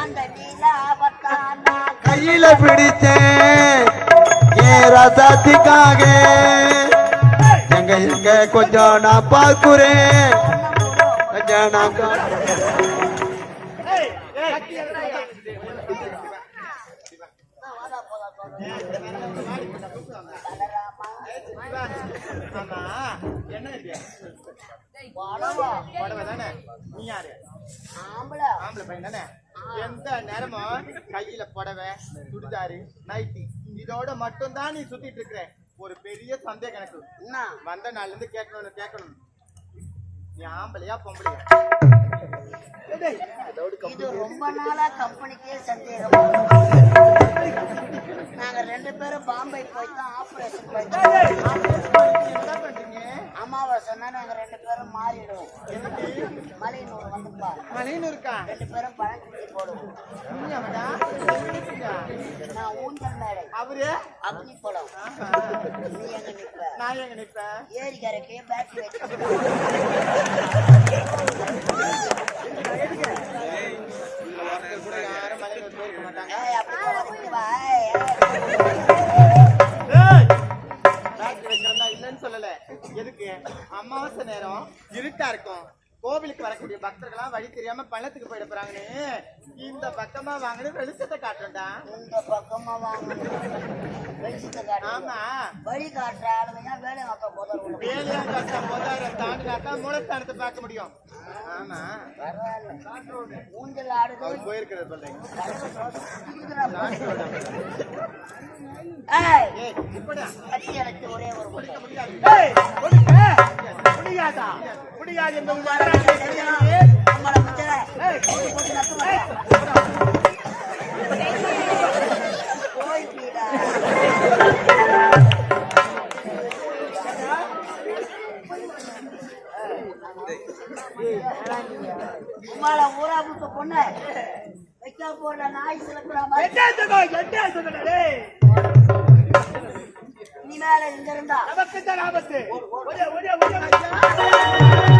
அந்த நிலாவத்தானா கையில பிடிச்சேன் ஏ ரசாத்திக்காக. எங்க எங்க கொஞ்சம் நான் பார்க்குறேன். கொஞ்சம் நான் கா- ஆம்பளை. ஆம்பளை பையன் தானே? எந்த நேரமும் கையில புடவை சுடிதாரு நைட்டி இதோட மட்டும் தான் நீ சுத்திட்டு இருக்கிற. ஒரு பெரிய சந்தேக கணக்கு என்ன? வந்த நாள்ல இருந்து கேட்கணும்னு கேட்கணும். நீ ஆம்பளையா பொம்பளையா? இது ரொம்ப நாளா கம்பெனிக்கே சந்தேகம். நாங்க ரெண்டு பேரும் பாம்பே போய் தான் ஆபரேஷன் போயிட்டோம் என்ன பண்றீங்க? அமாவாசை நாங்க ரெண்டு பேரும் மாறிடுவோம். மலையனூர் வந்துப்பா. மலைன்னு இருக்கா? ரெண்டு பேரும் பழங்குடி போடுவோம். நான் ஊஞ்சல் மேடை. அவரு? அக்னி ஆஹா. நீ எங்க நிப்ப? நான் எங்க நிப்பேன் ஏரிக்கரைக்கு பேட்டரி வச்சு இருக்கும். கோவிலுக்கு வரக்கூடிய பக்தர்கள்லாம் வழி தெரியாம பள்ளத்துக்கு போயிட போறாங்கன்னு. இந்த பக்கமா வாங்கினு வெளிச்சத்தை காட்டுறேன்டா. இந்த பக்கமா வாங்க வெளிச்சத்தை காட்டு ஆமா. வழி காட்டுற ஆளுங்க வேலை பார்க்க போதும் வேலையா காட்டா போதாயிரம் தாண்டி காட்டா மூலஸ்தானத்தை பார்க்க முடியும். ஆமா. பரவாயில்ல. ஊஞ்சல் ஆடுது. போயிருக்கிறது ஏய் இப்படா. அணைச்சு ஒரே ஒரு முட்டை. முடியாதா. முடியாது இந்த நம்மள முச்சல. போட்டு போட்டு நட்டு வா. போய் பீடா. உம்மால ஊரா புத்த பொண்ணு வைக்க போட நாய் சிலக்குற மாதிரி. நீ மேல இங்க இருந்தா. இவ்வளவு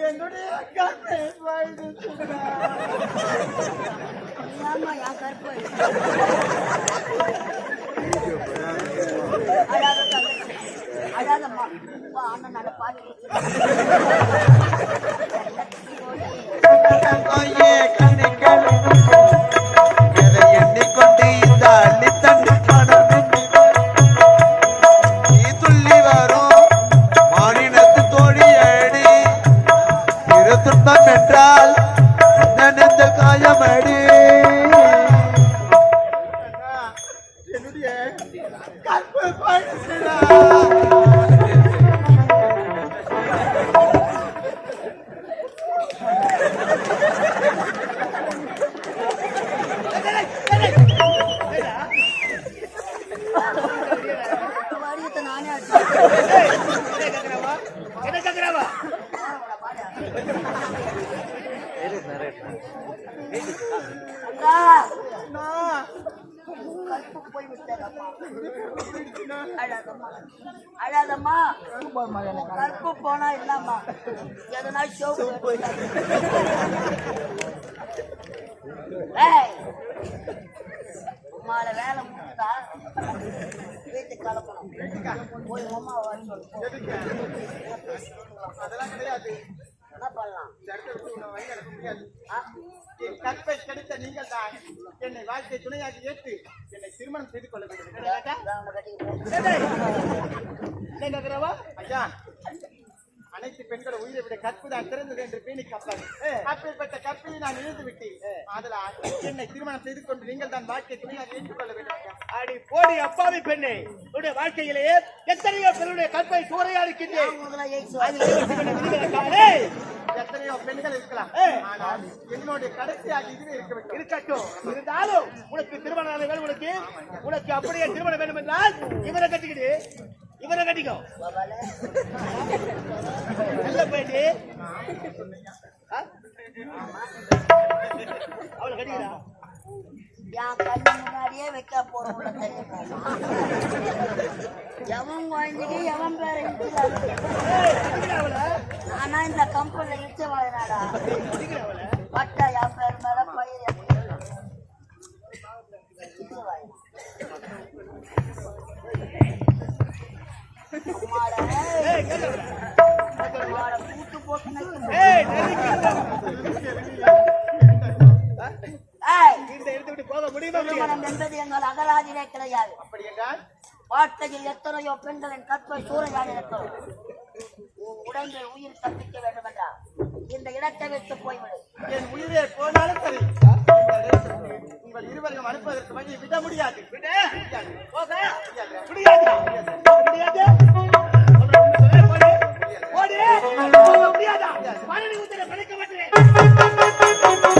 காது மேல அடிச்சா? சும்மா காது கேட்கும். என்னுடைய கண்ணை ஆமா, என் கருப்பு. அழாதம்மா. அண்ணன் நல்ல பாட்டு அழாதம்மா. அழாதம்மா. கருப்பு போனா இல்லம்மா. எதனா ஷோப்பு ஏய் உமால வேலை முடிஞ்சதா? வீட்டுக்கு கிளம்பணும் போய் அம்மா வர சொல்லு. அதெல்லாம் என்ன பண்ணலாம்? இந்த இடத்த விட்டு உன்னை வழி நடக்க முடியாது? என் கற்பை கிடைத்த நீங்கள் தான் என்னை வாழ்க்கை துணையாக ஏற்று என்னை திருமணம் செய்து கொள்ள வேண்டும். ஐயா அனைத்து பெண்கள் உயிரை விட கற்பு தான் சிறந்தது என்று பேணி காப்பாங்க அப்பேற்பட்ட கற்பையை நான் இழந்து விட்டேன். அதனால் என்னை திருமணம் செய்து கொண்டு நீங்கள் தான் வாழ்க்கை துணையாக ஏற்றுக்கொள்ள வேண்டும். அடி போடி அப்பாவி பெண்ணே. உன்னுடைய வாழ்க்கையிலேயே எத்தனையோ பெண்ணுடைய கற்பை சூறையா இருக்கின்றேன் எத்தனையோ பெண்கள் இருக்கலாம். ஆனால் என்னுடைய கடைசியாக இதுவே இருக்க இருக்கட்டும். இருந்தாலும் உனக்கு திருமணம் வேணும் உனக்கு உனக்கு அப்படியே திருமணம் வேண்டும் என்றால் இவரை கட்டிக்கிட்டு இவரை கட்டிக்கோ. நல்ல பேட்டி அவளை கட்டிக்கிறா. என் கண்ணு முன்னாடியே வைக்க தெரியுமா எவன் குழந்தைக்கு எவன் பேர ஆனா இந்த கம்பெனில இழுத்து அவளை. பட்டா என் பேர் மேல பயிர் அகராதிலே கிடையாது என்றால் எத்தனையோ பெண்களின் கற்பை சூறையாக இருக்கிறோம் உன் உடம்பில் உயிர் தப்பிக்க வேண்டும் என்றால் இந்த இடத்தை விட்டு போய்விடு. என் உயிரே போனாலும் சரி. உங்கள் இருவரையும் அனுப்புவதற்கு வழி விட முடியாது. விட முடியாது. போக முடியாது. முடியாது. முடியாதா. பழனி உத்தர படைக்க மாட்டேன்.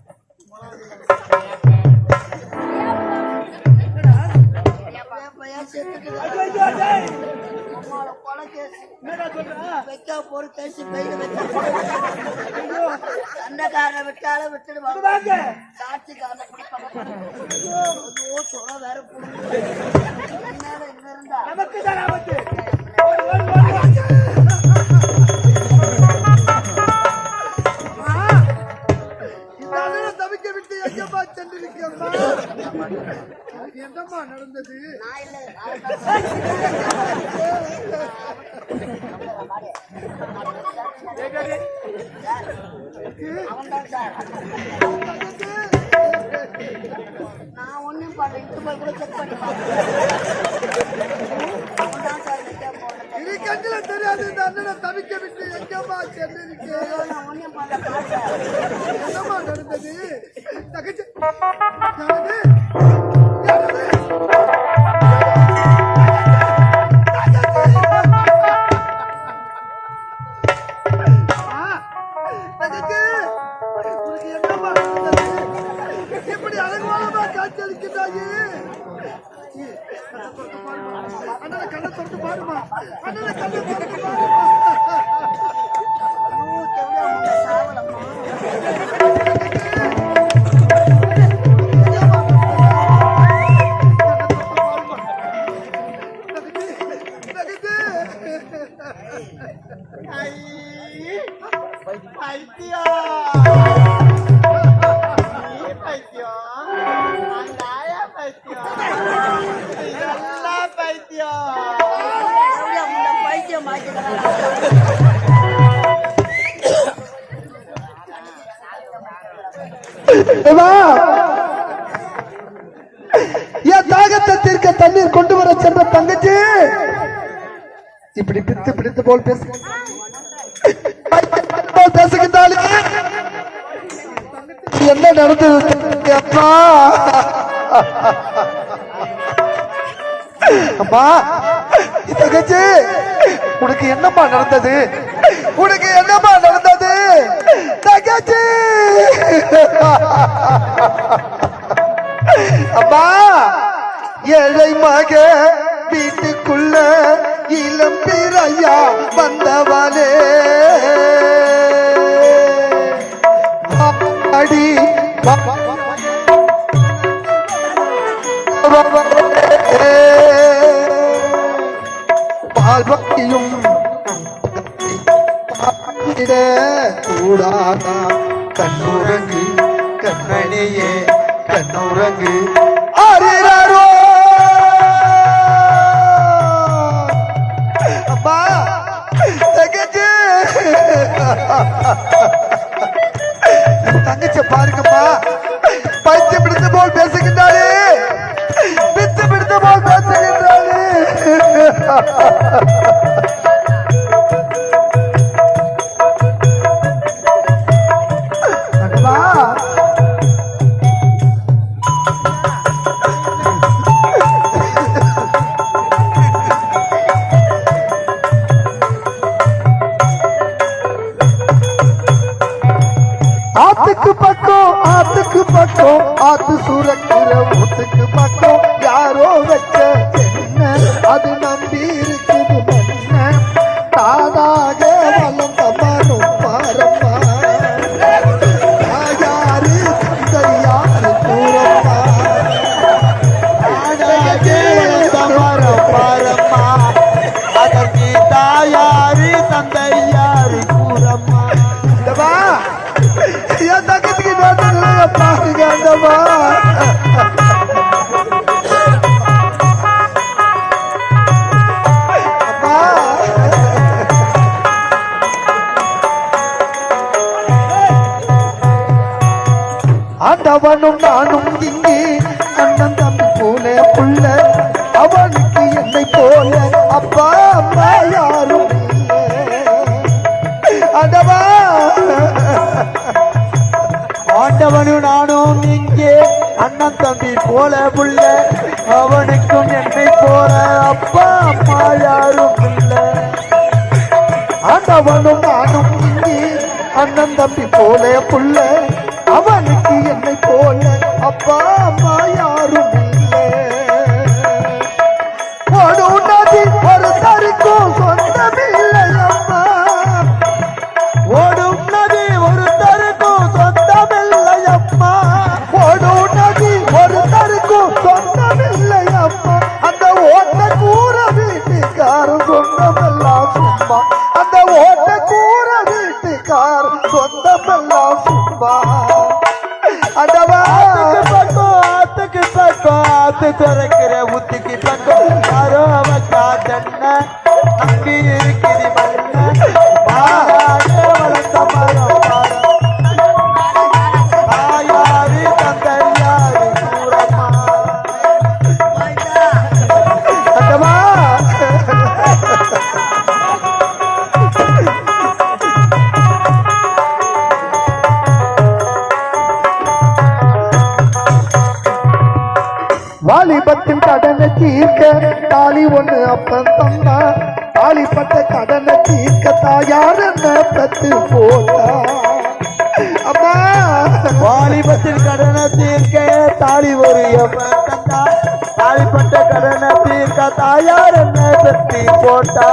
வைக்க போற கேஸ் கையில சண்டைக்காரனை விட்டாலும் விட்டுடுவாங்க சாட்சிக்காரனை பிடிப்பாங்க வேற நமக்கு தான் ஆபத்து. எங்கம்மா என்னம்மா நடந்தது? நான் இல்ல நான் ஒண்ணும் பண்ணல. இட்டு போய் கூட செக் பண்ணி அவன்தான் சார் வைக்க போனது இது கண்ணுல இந்த அண்ணனை தவிக்க விட்டு எங்கம்மா சென்றிருக்கேன் என்னம்மா நடந்தது? தகச்சு பித்து போல் பேசு. போல் பேசுகின்றாளே என்ன நடந்தது? அப்பா அம்மா தங்கச்சி உனக்கு என்னம்மா நடந்தது? உனக்கு என்னம்மா நடந்தது? தங்கச்சி! அம்மா ஏழை மக வீட்டுக்குள்ள இளம் பிறையா வந்தவளே அடி பால்பக்தியும் பார்த்திட கூடாதா? கண்ணுரங்கு கண்ணணியே கண்ணுரங்கு தங்கச்சி பாருங்கம்மா. பஞ்சு பிடித்த போல் பேசுகின்றாளே. பிச்சு பிடித்த போல் பேசுகின்றாளே. ஆத்துக்கு பக்கம் ஆத்துக்கு பக்கம் ஆத்து சுரக்கிற ஊத்துக்கு பக்கம். அப்பா அம்மா தீர்க்க தாலி ஒண்ணு அப்பன் தந்தா. தாலிப்பட்ட கடனை தீர்க்க தாயார் என்ன பத்து போட்டா. அம்மா. வாலிபத்தில் கடனை தீர்க்க தாலி ஒரு எவன் தந்தா. தாலிப்பட்ட கடனை தீர்க்க தாயார் என்ன பெற்றி போட்டா.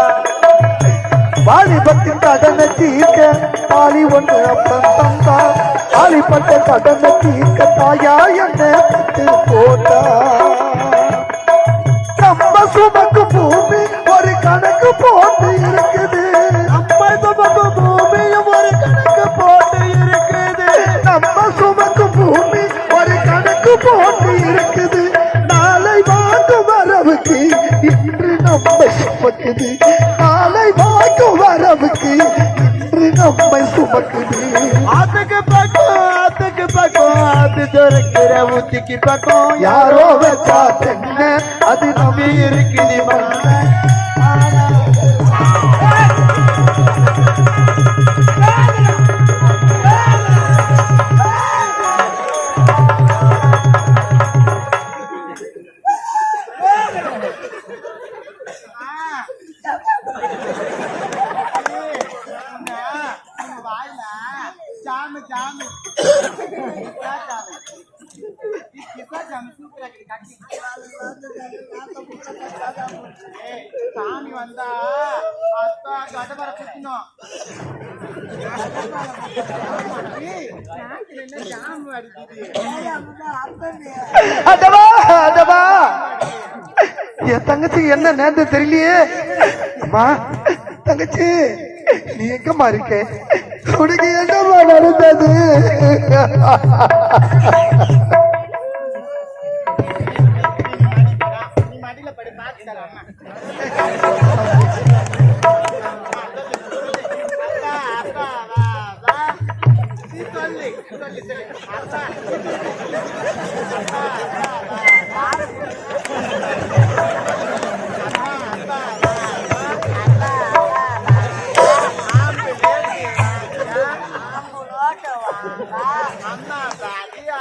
வாலிபத்தின் கடனை தீர்க்க தாலி ஒண்ணு அப்பன் தந்தா. தாலிப்பட்ட கடனை தீர்க்க தாயா என்ன பத்து போட்டா. ஆத்து ஊத்திக்கு பக்கம் யாரோ வச்சா தென்ன. அது நம்பி இருக்குது மண்ண என் என்ன நேர்ந்து தெரியலையே? அம்மா தங்கச்சி நீ எங்கம்மா இருக்க? உனக்கு என்னம்மா நடந்தது?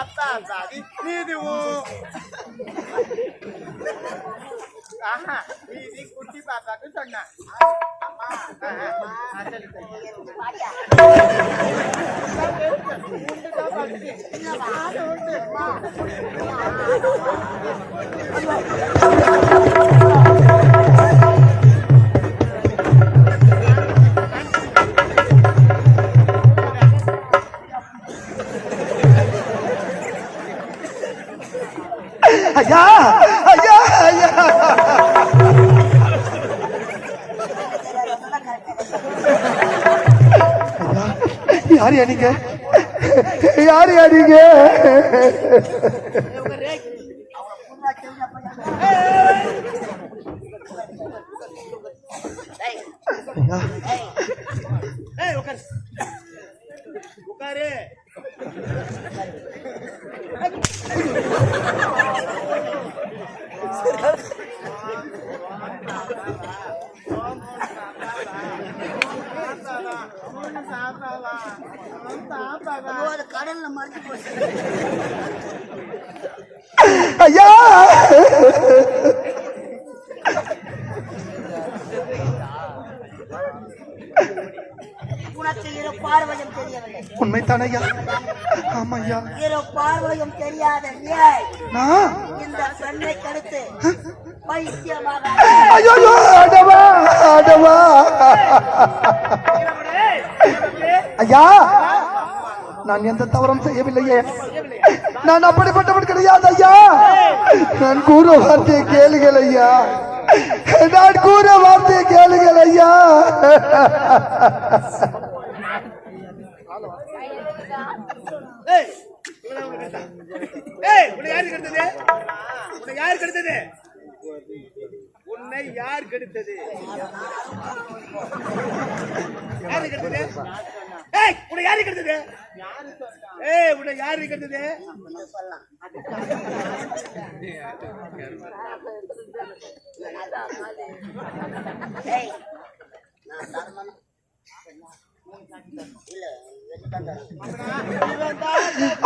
பாதி அப்பா பாதி நீதுவும் ஆஹா நீதி குட்டி பாப்பாக்கு சொன்னா அம்மா ஆஹா, ஆ, சரி, சரி. உண்டுதான் பசி. ஆடு உண்டு. ஐயா ஐயா ஐயா. யார் நீங்க? யார் நீங்க ஐயா ஏய் உட்காரு உட்காரு சாப்பாவா சாப்பாவா கடல்ல மறைஞ்சு போச்சு ஐயா உனக்கு இரு பார்வையும் தெரியவில்லை உண்மைத்தானே ஐயா ஆமா ஐயா இரு பார்வையும் தெரியாத இந்த பெண்ணை கடுத்து பைத்தியமாக ஐயோ அடவா அடவா ஐயா நான் எந்த தவறும் செய்யவில்லையே. நான் அப்படிப்பட்டவன் கிடையாது ஐயா. நான் கூற வார்த்தையை கேளுங்கள் ஐயா. நான் கூற வார்த்தையை கேளுங்கள் ஐயா. உன்னை யார் கெடுத்தது? உன்னை கெடுத்தது? ஏய் உன்னை யாரு கெடுத்தது? ஏய் உன்னை யாரு கெடுத்தது?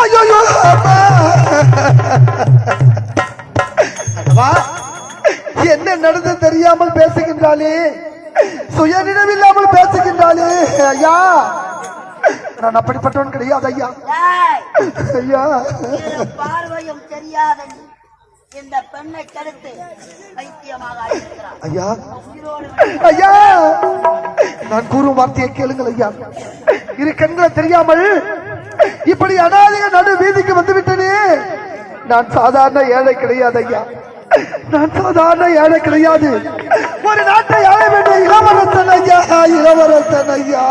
ஐயோ என்ன நடந்து தெரியாமல் பேசுகின்றாளே? சுயநினைவில்லாமல் பேசுகின்றாளே ஐயா. நான் அப்படிப்பட்டவன் கிடையாது ஐயா. ஐயா பார்வையும் தெரியாத இந்த பெண்ணை ஐயா. ஐயா. நான் கூறும் வார்த்தையை கேளுங்கள் ஐயா. இரு கண்களை தெரியாமல் இப்படி அனாதைய நடு வீதிக்கு வந்து விட்டனே நான் சாதாரண ஏழை கிடையாது ஐயா. நான் சாதாரண ஏழை கிடையாது. ஒரு நாட்டை ஆள வேண்டிய இளவரசன் ஐயா. இளவரசன் ஐயா.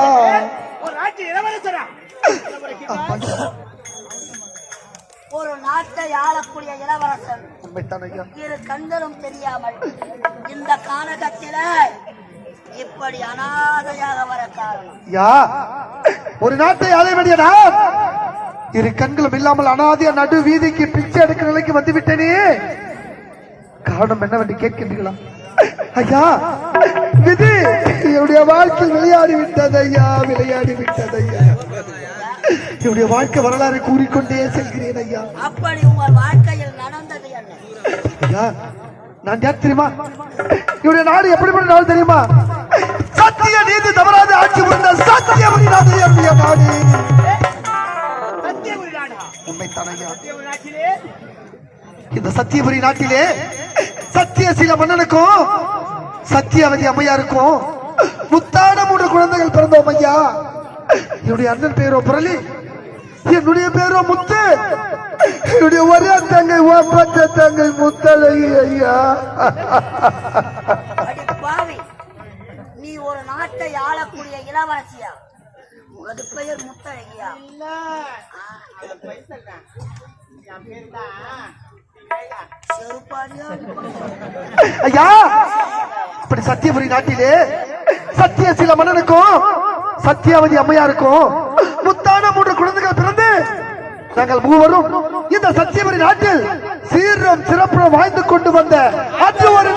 ஒரு நாட்டு இளவரசரா? ஒரு நாட்டை ஆளக்கூடிய இளவரசன் இரு கண்களும் தெரியாமல் இந்த காலகத்தில இப்படி அனாதையாக வர காரணம். ஐயா ஒரு நாட்டை ஆள வேண்டிய நான் இரு கண்களும் இல்லாமல் அனாதிய நடு வீதிக்கு பிச்சை எடுக்கிற நிலைக்கு வந்து விட்டேனே காரணம் என்னவென்று கேட்கின்றீர்களா? ஐயா விதி. என்னுடைய வாழ்க்கை விளையாடி விட்டது ஐயா விளையாடி விட்டது ஐயா என்னுடைய வாழ்க்கை வரலாறு கூறிக்கொண்டே செல்கிறேன் ஐயா அப்படி உங்கள் வாழ்க்கையில் நடந்தது ஐயா நான் யார் தெரியுமா? இவருடைய நாடு எப்படிப்பட்ட நாடு தெரியுமா? சத்திய நீதி தவறாத ஆட்சி புரிந்த சத்தியவதி நாடு என்னுடைய நாடு. சத்தியபுரி சத்தியபுரி நாட்டிலே இந்த சத்தியபுரி நாட்டிலே சத்தியசீல மன்னனுக்கும் சத்தியவதி அம்மையாருக்கும் முத்தான மூன்று குழந்தைகள் பிறந்தோம் ஐயா. என்னுடைய அண்ணன் பேரோ புரளி என்னுடைய பேரோ முத்து என்னுடைய ஒரே தங்கை ஒப்பற்ற தங்கை முத்தழகி ஐயா. நீ ஒரு நாட்டை ஆளக்கூடிய இளவரசியா? உனது பெயர் முத்தழகியா? இல்ல. ஐயா இப்படி சத்தியபுரி நாட்டிலே சத்தியசீல மன்னனுக்கும் சத்தியாவதி அம்மையாருக்கும் முத்தான மூன்று குழந்தைகள் பிறந்து நாங்கள் மூவரும் இந்த சத்தியபுரி நாட்டில் சீரம் சிறப்புறம் வாய்ந்து கொண்டு வந்த அது ஒரு